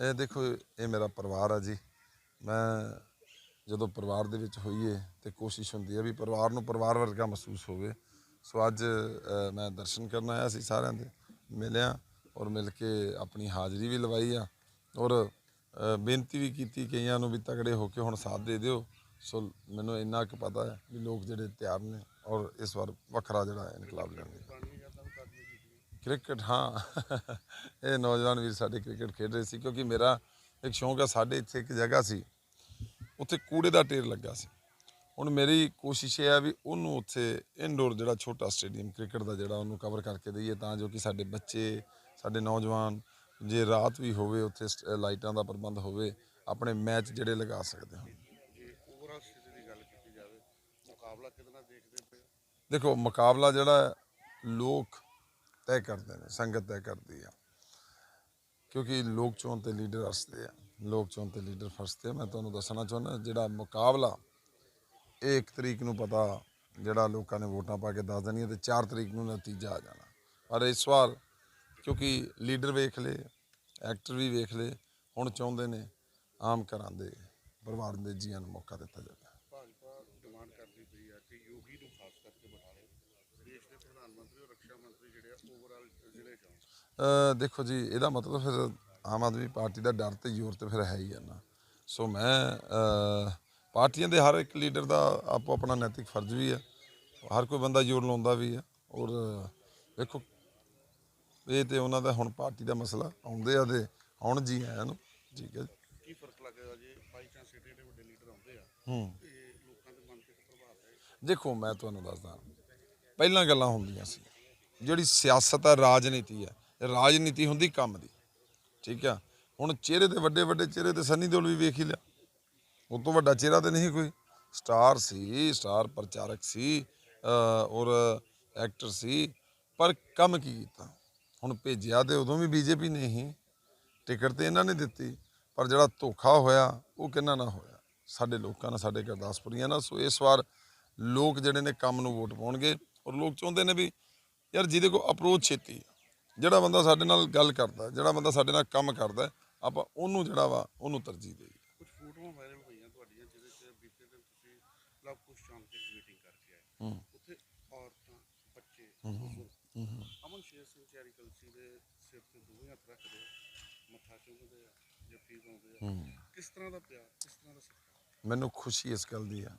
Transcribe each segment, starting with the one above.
ਇਹ ਦੇਖੋ, ਇਹ ਮੇਰਾ ਪਰਿਵਾਰ ਆ ਜੀ। ਮੈਂ ਜਦੋਂ ਪਰਿਵਾਰ ਦੇ ਵਿੱਚ ਹੋਈਏ ਤੇ ਕੋਸ਼ਿਸ਼ ਹੁੰਦੀ ਹੈ ਵੀ ਪਰਿਵਾਰ ਨੂੰ ਪਰਿਵਾਰ ਵਰਗਾ ਮਹਿਸੂਸ ਹੋਵੇ। ਸੋ ਅੱਜ ਮੈਂ ਦਰਸ਼ਨ ਕਰਨ ਆਇਆ ਸੀ ਸਾਰਿਆਂ ਦੇ, ਮਿਲਿਆ ਔਰ ਮਿਲ ਕੇ ਆਪਣੀ ਹਾਜ਼ਰੀ ਵੀ ਲਵਾਈ ਆ ਔਰ ਬੇਨਤੀ ਵੀ ਕੀਤੀ ਕਈਆਂ ਨੂੰ ਵੀ ਤਗੜੇ ਹੋ ਕੇ ਹੁਣ ਸਾਥ ਦੇ ਦਿਓ। ਸੋ ਮੈਨੂੰ ਇੰਨਾ ਕੁ ਪਤਾ ਹੈ ਵੀ ਲੋਕ ਜਿਹੜੇ ਤਿਆਰ ਨੇ ਔਰ ਇਸ ਵਾਰ ਵੱਖਰਾ ਜਿਹੜਾ ਇਨਕਲਾਬ ਲੈਣਗੇ ਕ੍ਰਿਕਟ ਹਾਂ। ਇਹ ਨੌਜਵਾਨ ਵੀਰ ਸਾਡੇ ਕ੍ਰਿਕਟ ਖੇਡ ਰਹੇ ਸੀ ਕਿਉਂਕਿ ਮੇਰਾ ਇੱਕ ਸ਼ੌਂਕ ਹੈ ਸਾਡੇ ਇੱਥੇ ਇੱਕ ਜਗ੍ਹਾ ਸੀ। ਉੱਥੇ ਕੂੜੇ ਦਾ ਢੇਰ ਲੱਗਾ ਸੀ। ਹੁਣ ਮੇਰੀ ਕੋਸ਼ਿਸ਼ ਇਹ ਹੈ ਵੀ ਉਹਨੂੰ ਉੱਥੇ ਇਨਡੋਰ ਜਿਹੜਾ ਛੋਟਾ ਸਟੇਡੀਅਮ ਕ੍ਰਿਕਟ ਦਾ ਜਿਹੜਾ ਉਹਨੂੰ ਕਵਰ ਕਰਕੇ ਦਈਏ ਤਾਂ ਜੋ ਕਿ ਸਾਡੇ ਬੱਚੇ ਸਾਡੇ ਨੌਜਵਾਨ ਜੇ ਰਾਤ ਵੀ ਹੋਵੇ ਉੱਥੇ ਲਾਈਟਾਂ ਦਾ ਪ੍ਰਬੰਧ ਹੋਵੇ ਆਪਣੇ ਮੈਚ ਜਿਹੜੇ ਲਗਾ ਸਕਦੇ ਹੋ? ਦੇਖੋ ਮੁਕਾਬਲਾ ਜਿਹੜਾ ਲੋਕ ਤੈਅ ਕਰਦੇ ਨੇ, ਸੰਗਤ ਤੈਅ ਕਰਦੀ ਆ। ਕਿਉਂਕਿ ਲੋਕ ਚੋਣ ਤੇ ਲੀਡਰ ਹੱਸਦੇ ਆ, ਲੋਕ ਚੋਣ ਤੇ ਲੀਡਰ ਫਸਦੇ ਆ। ਮੈਂ ਤੁਹਾਨੂੰ ਦੱਸਣਾ ਚਾਹੁੰਦਾ, ਜਿਹੜਾ ਮੁਕਾਬਲਾ, ਇਹ ਇੱਕ ਤਰੀਕ ਨੂੰ ਪਤਾ ਜਿਹੜਾ ਲੋਕਾਂ ਨੇ ਵੋਟਾਂ ਪਾ ਕੇ ਦੱਸ ਦੇਣੀਆਂ ਤੇ 4 ਤਰੀਕ ਨੂੰ ਨਤੀਜਾ ਆ ਜਾਣਾ। ਪਰ ਇਸ ਵਾਰ ਕਿਉਂਕਿ ਲੀਡਰ ਵੇਖ ਲਏ, ਐਕਟਰ ਵੀ ਵੇਖ ਲਏ, ਹੁਣ ਚਾਹੁੰਦੇ ਨੇ ਆਮ ਘਰਾਂ ਦੇ ਪਰਿਵਾਰ ਦੇ ਜੀਆਂ ਨੂੰ ਮੌਕਾ ਦਿੱਤਾ ਜਾਵੇ ਭਾਜਪਾ ਡਿਮਾਂਡ ਕਰਦੀ ਪਈ ਹੈ ਕਿ ਯੋਗੀ ਨੂੰ ਖਾਸ ਕਰਕੇ ਬਿਠਾ ਲਓ ਦੇਸ਼ ਦੇ ਪ੍ਰਧਾਨ ਮੰਤਰੀ ਔਰ ਰੱਖਿਆ ਮੰਤਰੀ ਜਿਹੜੇ ਆ ਓਵਰਆਲ ਜ਼ਿਲ੍ਹੇ ਚ? ਆਉਣ ਅ, ਦੇਖੋ ਜੀ ਇਹਦਾ ਮਤਲਬ ਫਿਰ ਆਮ ਆਦਮੀ ਪਾਰਟੀ ਦਾ ਡਰ ਤੇ ਜ਼ੋਰ ਤੇ ਫਿਰ ਹੈ ਹੀ ਆ ਨਾ। ਸੋ ਮੈਂ ਪਾਰਟੀਆਂ ਦੇ ਹਰ ਇੱਕ ਲੀਡਰ ਦਾ ਆਪੋ ਆਪਣਾ ਨੈਤਿਕ ਫਰਜ਼ ਵੀ ਹੈ ਹਰ ਕੋਈ ਬੰਦਾ ਜ਼ੋਰ ਲਾਉਂਦਾ ਵੀ ਹੈ ਔਰ ਦੇਖੋ ਇਹ ਤੇ ਉਹਨਾਂ ਦਾ ਹੁਣ ਪਾਰਟੀ ਦਾ ਮਸਲਾ ਆਉਂਦੇ ਆ ਤੇ ਆਉਣ ਜੀ ਆਇਆਂ ਨੂੰ ਠੀਕ ਹੈ। ਕੀ ਫ਼ਰਕ ਲੱਗੇਗਾ ਜੇ? ਬਾਈ ਚਾਂਸ ਏਡੇ ਏਡੇ ਵੱਡੇ ਲੀਡਰ ਆਉਂਦੇ ਆ ਹੂੰ। ਦੇ ਦੇਖੋ ਮੈਂ ਤੁਹਾਨੂੰ ਦੱਸਦਾ ਪਹਿਲਾਂ ਗੱਲਾਂ ਹੁੰਦੀਆਂ ਸੀ। ਜਿਹੜੀ ਸਿਆਸਤ ਹੈ, ਰਾਜਨੀਤੀ ਹੈ, ਰਾਜਨੀਤੀ ਹੁੰਦੀ ਕੰਮ ਦੀ, ਠੀਕ ਆ ਹੁਣ ਚਿਹਰੇ ਤੇ ਵੱਡੇ ਵੱਡੇ ਚਿਹਰੇ ਤੇ ਸੰਨੀ ਦਿਓਲ ਵੀ ਵੇਖ ਹੀ ਲਿਆ। ਉਹ ਤੋਂ ਵੱਡਾ ਚਿਹਰਾ ਤੇ ਨਹੀਂ ਕੋਈ। ਸਟਾਰ ਸੀ, ਸਟਾਰ ਪ੍ਰਚਾਰਕ ਸੀ ਔਰ ਐਕਟਰ ਸੀ, ਪਰ ਕੰਮ ਕੀ ਕੀਤਾ? ਹੁਣ ਭੇਜਿਆ ਤੇ ਉਦੋਂ ਵੀ ਬੀਜੇਪੀ ਨੇ ਹੀ। ਟਿਕਟ ਤੇ ਇਹਨਾਂ ਨੇ ਦਿੱਤੀ, ਪਰ ਜਿਹੜਾ ਧੋਖਾ ਹੋਇਆ, ਉਹ ਕਿੰਨਾ ਨਾ ਹੋਇਆ? ਸਾਡੇ ਲੋਕਾਂ ਨਾਲ, ਸਾਡੇ ਗੁਰਦਾਸਪੁਰੀਆਂ ਨਾਲ। ਸੋ ਇਸ ਵਾਰ ਲੋਕ ਜਿਹੜੇ ਨੇ ਕੰਮ ਨੂੰ ਵੋਟ ਪਾਉਣਗੇ। ਔਰ ਲੋਕ ਚਾਹੁੰਦੇ ਨੇ ਵੀ ਯਾਰ ਜਿਹਦੇ ਕੋਲ ਅਪਰੋਚ ਛੇਤੀ ਜਿਹੜਾ ਬੰਦਾ ਸਾਡੇ ਨਾਲ ਗੱਲ ਕਰਦਾ ਜਿਹੜਾ ਬੰਦਾ ਸਾਡੇ ਨਾਲ ਕੰਮ ਕਰਦਾ ਆਪਾਂ ਉਹਨੂੰ ਜਿਹੜਾ ਵਾ ਉਹਨੂੰ ਤਰਜੀਹ ਦੇਈਏ। ਕੁਝ ਫੋਟੋਆਂ ਵਾਇਰਲ ਹੋਈਆਂ ਤੁਹਾਡੀਆਂ ਜਿਹਦੇ ਚ ਬੀਤੇ ਦਿਨ ਤੁਸੀਂ ਲਵ ਕੁਸ਼ ਚੌਂਕ ਤੇ ਮੀਟਿੰਗ ਕਰਕੇ ਆਏ। ਹੂੰ। ਉੱਥੇ ਔਰਤਾਂ ਬੱਚੇ ਬਜ਼ੁਰਗ। ਅਮਨ ਸ਼ੇਰ ਸਿੰਘ ਚੈਰੀ ਕਲਸੀ ਦੇ ਸਿਰ ਤੇ ਦੋਵੇਂ ਹੱਥ ਰੱਖਦੇ ਆ ਮੱਥਾ ਚੁੰਮਦੇ ਆ ਜੱਫੀ ਪਾਉਂਦੇ ਆ। ਕਿਸ ਤਰ੍ਹਾਂ ਦਾ ਪਿਆਰ ਕਿਸ ਤਰ੍ਹਾਂ ਦਾ ਸਤਿਕਾਰ? ਮੈਨੂੰ ਖੁਸ਼ੀ ਇਸ ਗੱਲ ਦੀ ਆ।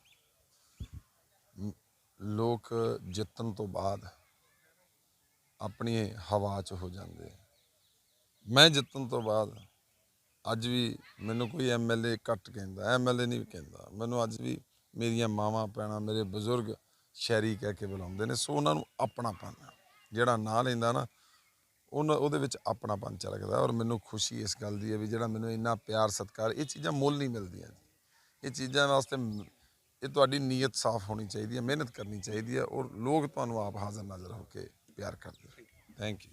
ਲੋਕ ਜਿੱਤਣ ਤੋਂ ਬਾਅਦ ਆਪਣੀ ਹਵਾ 'ਚ ਹੋ ਜਾਂਦੇ ਮੈਂ ਜਿੱਤਣ ਤੋਂ ਬਾਅਦ ਅੱਜ ਵੀ ਮੈਨੂੰ ਕੋਈ ਐਮਐਲਏ ਘੱਟ ਕਹਿੰਦਾ ਐਮਐਲਏ ਨਹੀਂ ਕਹਿੰਦਾ। ਮੈਨੂੰ ਅੱਜ ਵੀ ਮੇਰੀਆਂ ਮਾਵਾਂ, ਭੈਣਾਂ, ਮੇਰੇ ਬਜ਼ੁਰਗ ਸ਼ਹਿਰੀ ਕਹਿ ਕੇ ਬੁਲਾਉਂਦੇ ਨੇ, ਸੋ ਉਹਨਾਂ ਨੂੰ ਆਪਣਾਪਨ ਜਿਹੜਾ ਨਾਂ ਲੈਂਦਾ ਨਾ, ਉਹਨਾਂ, ਉਹਦੇ ਵਿੱਚ ਆਪਣਾਪਨ ਝਲਕਦਾ ਔਰ ਮੈਨੂੰ ਖੁਸ਼ੀ ਇਸ ਗੱਲ ਦੀ ਹੈ ਵੀ ਜਿਹੜਾ ਮੈਨੂੰ ਇੰਨਾ ਪਿਆਰ, ਸਤਿਕਾਰ, ਇਹ ਚੀਜ਼ਾਂ ਮੁੱਲ ਨਹੀਂ ਮਿਲਦੀਆਂ ਇਹ ਚੀਜ਼ਾਂ ਵਾਸਤੇ ਇਹ ਤੁਹਾਡੀ ਨੀਅਤ ਸਾਫ਼ ਹੋਣੀ ਚਾਹੀਦੀ ਹੈ, ਮਿਹਨਤ ਕਰਨੀ ਚਾਹੀਦੀ ਹੈ ਔਰ ਲੋਕ ਤੁਹਾਨੂੰ ਆਪ ਹਾਜ਼ਰ ਨਾਜ਼ਰ ਹੋ ਕੇ ਪਿਆਰ ਕਰਦੇ ਥੈਂਕ ਯੂ